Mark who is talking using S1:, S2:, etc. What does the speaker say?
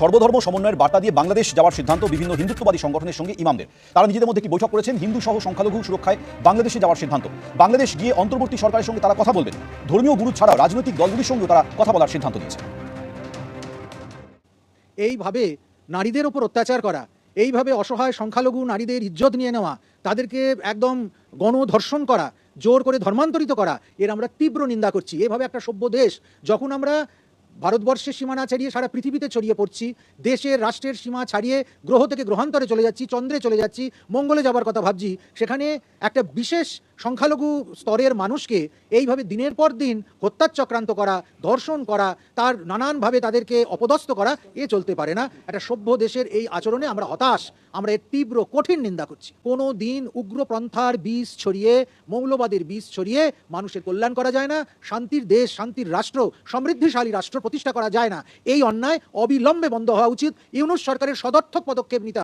S1: সর্বধর্ম সমন্বয়ের বার্তা দিয়ে বাংলাদেশ যাওয়ার সিদ্ধান্ত বিভিন্ন হিন্দুত্ববাদী সংগঠনের সঙ্গে ইমামদের। তারা নিজেদের মধ্যে কি বৈঠক করেছেন হিন্দু সহ সংখ্যালঘু সুরক্ষায় বাংলাদেশে যাওয়ার সিদ্ধান্ত। বাংলাদেশ গিয়ে অন্তর্বর্তী সরকারের সঙ্গে তারা কথা বলবেন। ধর্মীয় গুরু ছাড়া রাজনৈতিক দলগুলির সঙ্গেও তারা কথা বলার সিদ্ধান্ত নিয়েছে
S2: এইভাবে নারীদের ওপর অত্যাচার করা, এইভাবে অসহায় সংখ্যালঘু নারীদের ইজ্জত নিয়ে নেওয়া, তাদেরকে একদম গণধর্ষণ করা, জোর করে ধর্মান্তরিত করা, এর আমরা তীব্র নিন্দা করছি। এভাবে একটা সভ্য দেশ, যখন আমরা ভারতবর্ষের সীমানা ছাড়িয়ে সারা পৃথিবীতে ছড়িয়ে পড়ছি, দেশের রাষ্ট্রের সীমা ছাড়িয়ে গ্রহ থেকে গ্রহান্তরে চলে যাচ্ছি, চন্দ্রে চলে যাচ্ছি, মঙ্গলে যাবার কথা ভাবছি। সেখানে একটা বিশেষ সংখ্যালঘু স্তরের মানুষকে এইভাবে দিনের পর দিন হত্যার চক্রান্ত করা, ধর্ষণ করা, তার নানানভাবে তাদেরকে অপদস্থ করা এ চলতে পারে না। একটা সভ্য দেশের এই আচরণে আমরা হতাশ, আমরা এর তীব্র কঠিন নিন্দা করছি। কোনো দিন উগ্রপন্থার বীজ ছড়িয়ে, মৌলবাদের বীজ ছড়িয়ে মানুষের কল্যাণ করা যায় না, শান্তির দেশ, শান্তির রাষ্ট্র, সমৃদ্ধিশালী রাষ্ট্র প্রতিষ্ঠা করা যায় না। এই অন্যায় অবিলম্বে বন্ধ হওয়া উচিত। ইউনুস সরকারের সদর্থক পদক্ষেপ নিতে